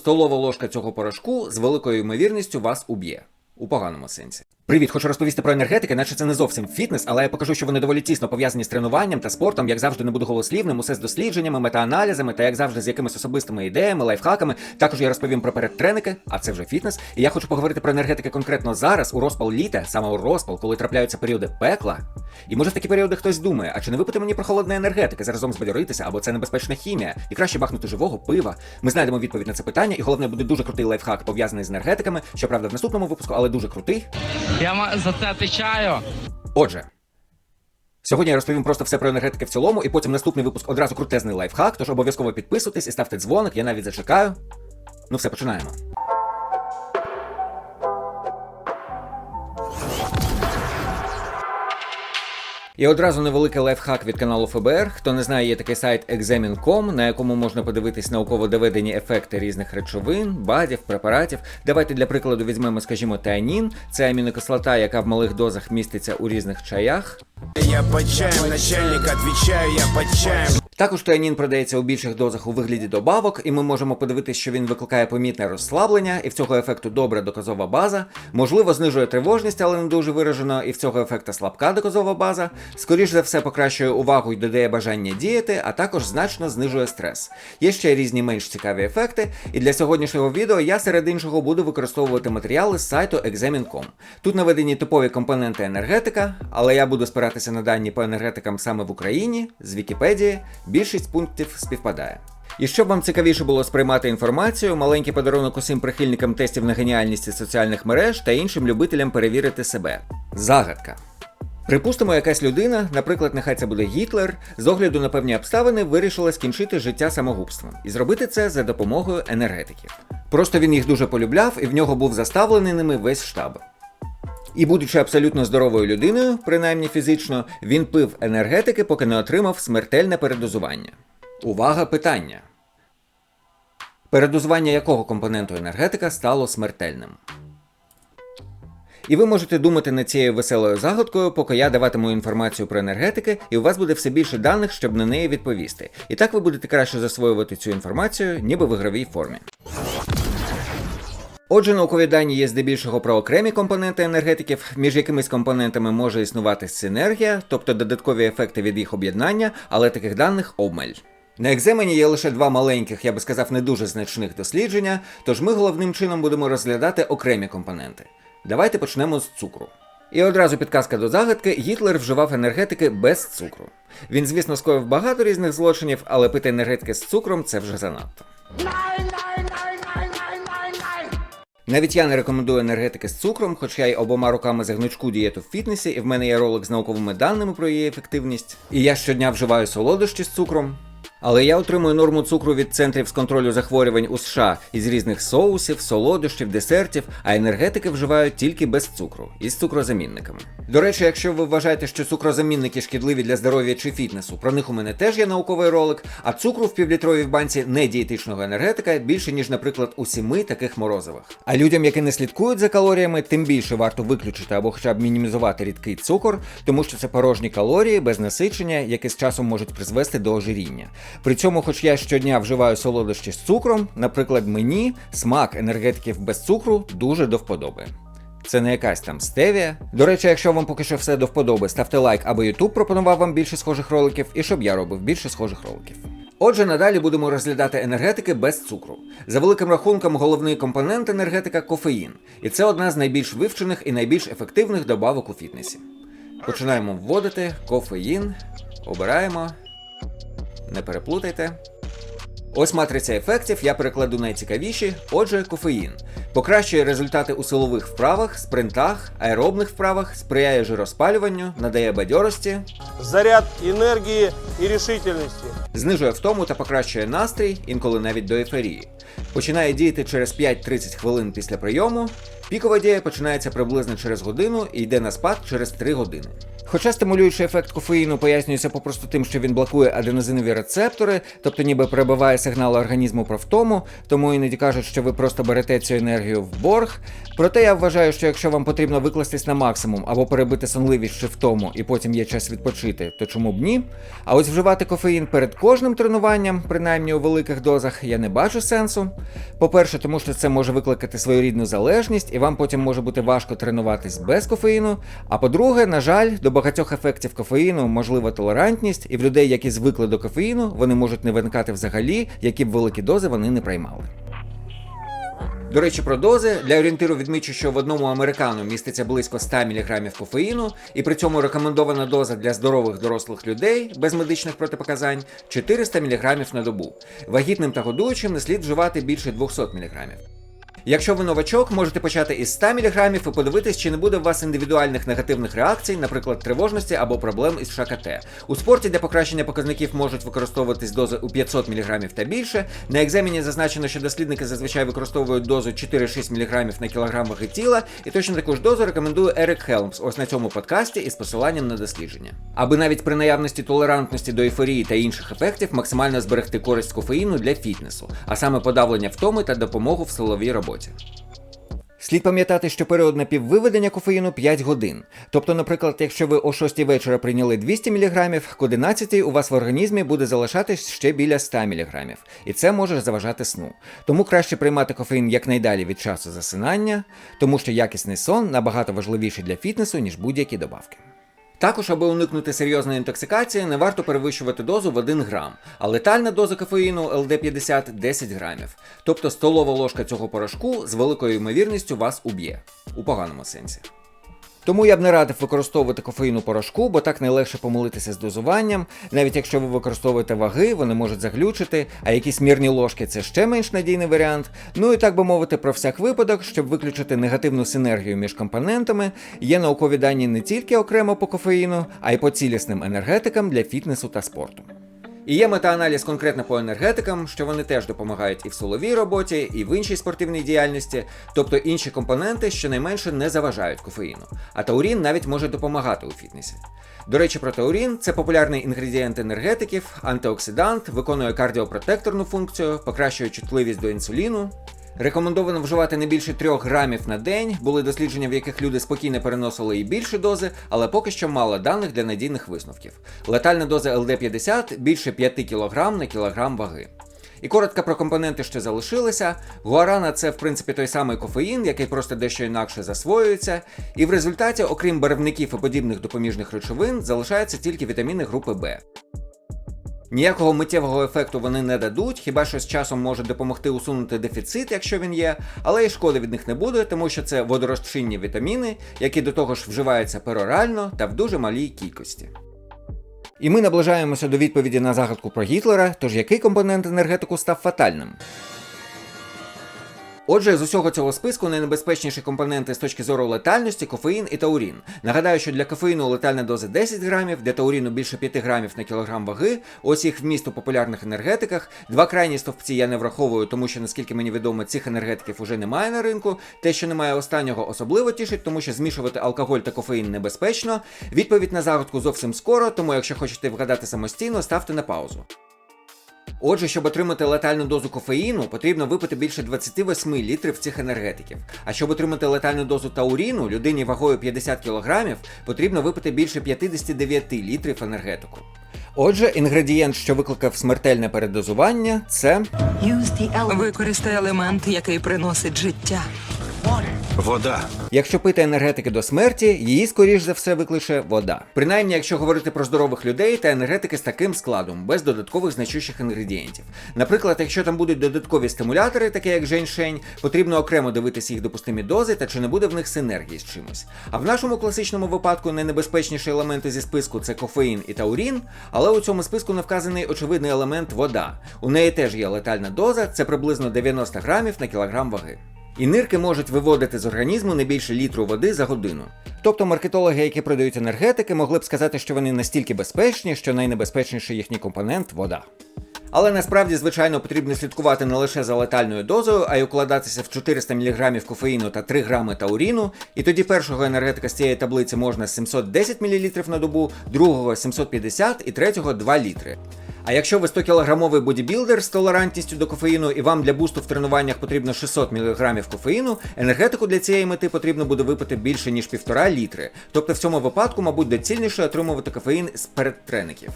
столова ложка цього порошку з великою ймовірністю вас уб'є. У поганому сенсі. Привіт, хочу розповісти про енергетики, наче це не зовсім фітнес, але я покажу, що вони доволі тісно пов'язані з тренуванням та спортом, як завжди не буду голослівним, усе з дослідженнями, метааналізами та як завжди з якимись особистими ідеями, лайфхаками. Також я розповім про передтреники, а це вже фітнес. І я хочу поговорити про енергетики конкретно зараз, у розпал літа, саме у розпал, коли трапляються періоди пекла. І може в такі періоди хтось думає, а чи не випити мені про холодної енергетики, заразом збадьоритися, або це небезпечна хімія, і краще бахнути живого пива. Ми знайдемо відповідь на це питання, і головне буде дуже крутий лайфхак пов'язаний з енергетиками, щоправда, в наступному випуску, але дуже крутий. Я за це отвечаю. Отже, сьогодні я розповім просто все про енергетики в цілому, і потім наступний випуск одразу крутезний лайфхак, тож обов'язково підписуйтесь і ставте дзвоник, я навіть зачекаю. Ну все, починаємо. І одразу невеликий лайфхак від каналу ФБР. Хто не знає, є такий сайт examin.com, на якому можна подивитись науково доведені ефекти різних речовин, бадів, препаратів. Давайте для прикладу візьмемо, скажімо, теанін. Це амінокислота, яка в малих дозах міститься у різних чаях. Я по чаем, начальник, отвечаю, я по чаем. Також теанін продається у більших дозах у вигляді добавок, і ми можемо подивитися, що він викликає помітне розслаблення, і в цього ефекту добра доказова база. Можливо, знижує тривожність, але не дуже виражено, і в цього ефекта слабка доказова база. Скоріш за все, покращує увагу і додає бажання діяти, а також значно знижує стрес. Є ще різні менш цікаві ефекти, і для сьогоднішнього відео я серед іншого буду використовувати матеріали з сайту Examine.com. Тут наведені типові компоненти енергетика, але я буду спиратися на дані по енергетикам саме в Україні, з Вікіпедії. Більшість пунктів співпадає. І щоб вам цікавіше було сприймати інформацію, маленький подарунок усім прихильникам тестів на геніальність соціальних мереж та іншим любителям перевірити себе. Загадка. Припустимо, якась людина, наприклад, нехай це буде Гітлер, з огляду на певні обставини вирішила скінчити життя самогубством і зробити це за допомогою енергетиків. Просто він їх дуже полюбляв, і в нього був заставлений ними весь штаб. І, будучи абсолютно здоровою людиною, принаймні фізично, він пив енергетики, поки не отримав смертельне передозування. Увага, питання. Передозування якого компоненту енергетика стало смертельним? І ви можете думати над цією веселою загадкою, поки я даватиму інформацію про енергетики, і у вас буде все більше даних, щоб на неї відповісти. І так ви будете краще засвоювати цю інформацію, ніби в ігровій формі. Отже, наукові дані є здебільшого про окремі компоненти енергетиків, між якимись компонентами може існувати синергія, тобто додаткові ефекти від їх об'єднання, але таких даних обмаль. На екземені є лише два маленьких, я би сказав, не дуже значних дослідження, тож ми головним чином будемо розглядати окремі компоненти. Давайте почнемо з цукру. І одразу підказка до загадки: Гітлер вживав енергетики без цукру. Він, звісно, скоїв багато різних злочинів, але пити енергетики з цукром це вже занадто. Навіть я не рекомендую енергетики з цукром, хоч я й обома руками за гнучку дієту в фітнесі, і в мене є ролик з науковими даними про її ефективність. І я щодня вживаю солодощі з цукром. Але я отримую норму цукру від центрів з контролю захворювань у США із різних соусів, солодощів, десертів, а енергетики вживають тільки без цукру із цукрозамінниками. До речі, якщо ви вважаєте, що цукрозамінники шкідливі для здоров'я чи фітнесу, про них у мене теж є науковий ролик, а цукру в півлітровій банці не дієтичного енергетика більше, ніж, наприклад, у сіми таких морозивих. А людям, які не слідкують за калоріями, тим більше варто виключити або хоча б мінімізувати рідкий цукор, тому що це порожні калорії без насичення, які з часом можуть призвести до ожиріння. При цьому, хоч я щодня вживаю солодощі з цукром, наприклад, мені смак енергетиків без цукру дуже до вподоби. Це не якась там стевія. До речі, якщо вам поки що все до вподоби, ставте лайк, аби YouTube пропонував вам більше схожих роликів, і щоб я робив більше схожих роликів. Отже, надалі будемо розглядати енергетики без цукру. За великим рахунком, головний компонент енергетика кофеїн, і це одна з найбільш вивчених і найбільш ефективних добавок у фітнесі. Починаємо вводити кофеїн, обираємо. Не переплутайте. Ось матриця ефектів, я перекладу найцікавіші. Отже, кофеїн. Покращує результати у силових вправах, спринтах, аеробних вправах, сприяє жироспалюванню, надає бадьорості, заряд энергии и решительности. знижує втому та покращує настрій, інколи навіть до ейфорії. Починає діяти через 5-30 хвилин після прийому. Пікова дія починається приблизно через годину і йде на спад через 3 години. Хоча стимулюючий ефект кофеїну пояснюється попросту тим, що він блокує аденозинові рецептори, тобто ніби перебиває сигнали організму про втому, тому іноді кажуть, що ви просто берете цю енергію в борг. Проте я вважаю, що якщо вам потрібно викластись на максимум або перебити сонливість чи втому, і потім є час відпочити, то чому б ні? А ось вживати кофеїн перед кожним тренуванням, принаймні у великих дозах, я не бачу сенсу. По-перше, тому що це може викликати своєрідну залежність, і вам потім може бути важко тренуватись без кофеїну. А по-друге, на жаль, до багатьох ефектів кофеїну можлива толерантність, і в людей, які звикли до кофеїну, вони можуть не виникати взагалі, які б великі дози вони не приймали. До речі, про дози для орієнтиру відмічу, що в одному американу міститься близько 100 мг кофеїну, і при цьому рекомендована доза для здорових дорослих людей без медичних протипоказань 400 мг на добу. Вагітним та годуючим не слід вживати більше 200 мг. Якщо ви новачок, можете почати із 100 мг і подивитись, чи не буде у вас індивідуальних негативних реакцій, наприклад, тривожності або проблем із ШКТ. У спорті для покращення показників можуть використовуватись дози у 500 мг та більше. На екзамені зазначено, що дослідники зазвичай використовують дозу 4-6 мг на кілограм ваги тіла, і точно таку ж дозу рекомендує Ерик Хелмс ось на цьому подкасті із посиланням на дослідження. Аби навіть при наявності толерантності до ейфорії та інших ефектів максимально зберегти користь кофеїну для фітнесу, а саме подавлення втоми та допомогу в силовій роботі. Слід пам'ятати, що період напіввиведення кофеїну 5 годин. Тобто, наприклад, якщо ви о 6 вечора прийняли 200 мг, к 11 у вас в організмі буде залишатись ще біля 100 мг, і це може заважати сну. Тому краще приймати кофеїн якнайдалі від часу засинання, тому що якісний сон набагато важливіший для фітнесу, ніж будь-які добавки. Також, аби уникнути серйозної інтоксикації, не варто перевищувати дозу в 1 грам, а летальна доза кофеїну LD50 10 грамів. Тобто столова ложка цього порошку з великою ймовірністю вас уб'є у поганому сенсі. Тому я б не радив використовувати кофеїн у порошку, бо так найлегше помилитися з дозуванням. Навіть якщо ви використовуєте ваги, вони можуть заглючити, а якісь мірні ложки це ще менш надійний варіант. Ну і так би мовити, про всяк випадок, щоб виключити негативну синергію між компонентами, є наукові дані не тільки окремо по кофеїну, а й по цілісним енергетикам для фітнесу та спорту. І є метааналіз конкретно по енергетикам, що вони теж допомагають і в силовій роботі, і в іншій спортивній діяльності, тобто інші компоненти щонайменше не заважають кофеїну. А таурін навіть може допомагати у фітнесі. До речі, про таурін це популярний інгредієнт енергетиків, антиоксидант, виконує кардіопротекторну функцію, покращує чутливість до інсуліну. Рекомендовано вживати не більше 3 грамів на день. Були дослідження, в яких люди спокійно переносили і більші дози, але поки що мало даних для надійних висновків. Летальна доза ЛД-50 більше 5 кг на кілограм ваги. І коротко про компоненти, що залишилися. Гуарана це в принципі той самий кофеїн, який просто дещо інакше засвоюється. І в результаті, окрім барвників і подібних допоміжних речовин, залишаються тільки вітаміни групи Б. Ніякого миттєвого ефекту вони не дадуть, хіба що з часом може допомогти усунути дефіцит, якщо він є, але і шкоди від них не буде, тому що це водорозчинні вітаміни, які до того ж вживаються перорально та в дуже малій кількості. І ми наближаємося до відповіді на загадку про Гітлера, тож який компонент енергетику став фатальним? Отже, з усього цього списку найнебезпечніші компоненти з точки зору летальності кофеїн і таурін. Нагадаю, що для кофеїну летальна доза 10 грамів, для тауріну більше 5 грамів на кілограм ваги. Ось їх вміст у популярних енергетиках. Два крайні стовпці я не враховую, тому що, наскільки мені відомо, цих енергетиків уже немає на ринку. Те, що немає останнього, особливо тішить, тому що змішувати алкоголь та кофеїн небезпечно. Відповідь на загадку зовсім скоро, тому якщо хочете вгадати самостійно, ставте на паузу. Отже, щоб отримати летальну дозу кофеїну, потрібно випити більше 28 літрів цих енергетиків. А щоб отримати летальну дозу тауріну, людині вагою 50 кг, потрібно випити більше 59 літрів енергетику. Отже, інгредієнт, що викликав смертельне передозування, це Використай елемент, який приносить життя. Вода. Якщо пити енергетики до смерті, її скоріш за все викличе вода. Принаймні, якщо говорити про здорових людей та енергетики з таким складом, без додаткових значущих інгредієнтів. Наприклад, якщо там будуть додаткові стимулятори, такі як женьшень, потрібно окремо дивитися їх допустимі дози та чи не буде в них синергії з чимось. А в нашому класичному випадку найнебезпечніші елементи зі списку це кофеїн і таурін, але у цьому списку не вказаний очевидний елемент вода. У неї теж є летальна доза, це приблизно 90 грамів на кілограм ваги. І нирки можуть виводити з організму не більше літру води за годину. Тобто маркетологи, які продають енергетики, могли б сказати, що вони настільки безпечні, що найнебезпечніший їхній компонент вода. Але насправді, звичайно, потрібно слідкувати не лише за летальною дозою, а й укладатися в 400 мг кофеїну та 3 грами тауріну. І тоді першого енергетика з цієї таблиці можна 710 мл на добу, другого 750 і третього 2 літри. А якщо ви 100 кілограмовий бодібілдер з толерантністю до кофеїну і вам для бусту в тренуваннях потрібно 600 мг кофеїну, енергетику для цієї мети потрібно буде випити більше ніж 1,5 літри. Тобто в цьому випадку, мабуть, доцільніше отримувати кофеїн з передтреників.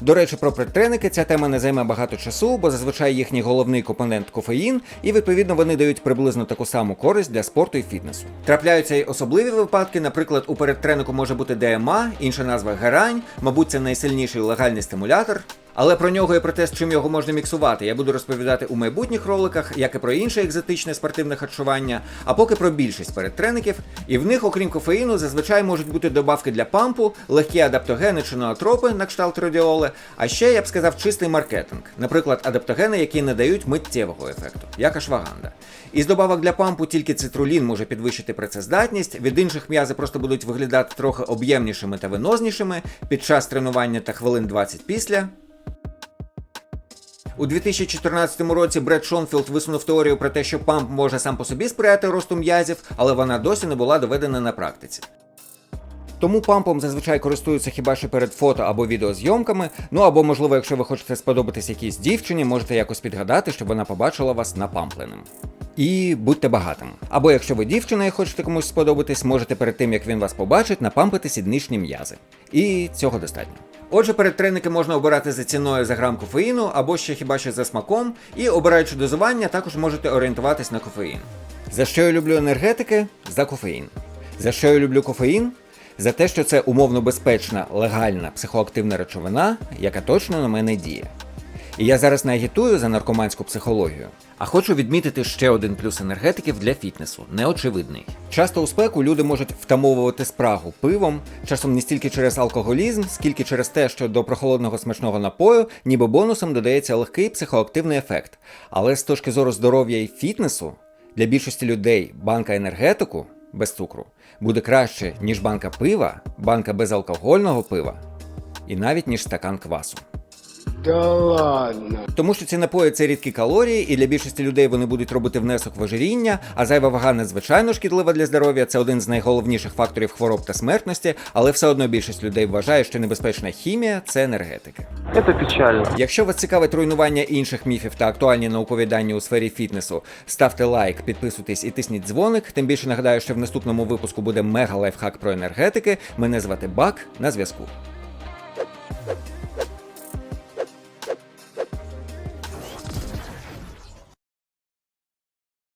До речі, про предтреники ця тема не займе багато часу, бо зазвичай їхній головний компонент кофеїн, і відповідно вони дають приблизно таку саму користь для спорту і фітнесу. Трапляються й особливі випадки, наприклад, у передтренику може бути ДМА, інша назва герань, мабуть, це найсильніший легальний стимулятор. Але про нього і про те, з чим його можна міксувати, я буду розповідати у майбутніх роликах, як і про інше екзотичне спортивне харчування, а поки про більшість передтреників. І в них, окрім кофеїну, зазвичай можуть бути добавки для пампу, легкі адаптогени чи ноотропи на кшталт радіоли, а ще я б сказав чистий маркетинг, наприклад, адаптогени, які не дають миттєвого ефекту, як ашваганда. Із добавок для пампу тільки цитрулін може підвищити працездатність, від інших м'язи просто будуть виглядати трохи об'ємнішими та винознішими під час тренування та хвилин 20 після. У 2014 році Бред Шонфілд висунув теорію про те, що памп може сам по собі сприяти росту м'язів, але вона досі не була доведена на практиці. Тому пампом зазвичай користуються хіба що перед фото або відеозйомками. Ну або, можливо, якщо ви хочете сподобатись якійсь дівчині, можете якось підгадати, щоб вона побачила вас напампленим. І будьте багатим. Або якщо ви дівчина і хочете комусь сподобатись, можете перед тим як він вас побачить, напампити сідничні м'язи. І цього достатньо. Отже, передтреники можна обирати за ціною за грам кофеїну або ще хіба що за смаком, і обираючи дозування, також можете орієнтуватись на кофеїн. За що я люблю енергетики? За кофеїн. За що я люблю кофеїн? За те, що це умовно безпечна, легальна психоактивна речовина, яка точно на мене діє. І я зараз не агітую за наркоманську психологію, а хочу відмітити ще один плюс енергетиків для фітнесу неочевидний. Часто у спеку люди можуть втамовувати спрагу пивом, часом не стільки через алкоголізм, скільки через те, що до прохолодного смачного напою ніби бонусом додається легкий психоактивний ефект. Але з точки зору здоров'я і фітнесу, для більшості людей банка енергетику без цукру буде краще, ніж банка пива, банка безалкогольного пива, і навіть ніж стакан квасу. Да ладно. Тому що ці напої це рідкі калорії, і для більшості людей вони будуть робити внесок в ожиріння, а зайва вага надзвичайно шкідлива для здоров'я. Це один з найголовніших факторів хвороб та смертності, але все одно більшість людей вважає, що небезпечна хімія це енергетики. Это печально. Якщо вас цікавить руйнування інших міфів та актуальні наукові дані у сфері фітнесу, ставте лайк, підписуйтесь і тисніть дзвоник. Тим більше нагадаю, що в наступному випуску буде мега лайфхак про енергетики. Мене звати Бак на зв'язку.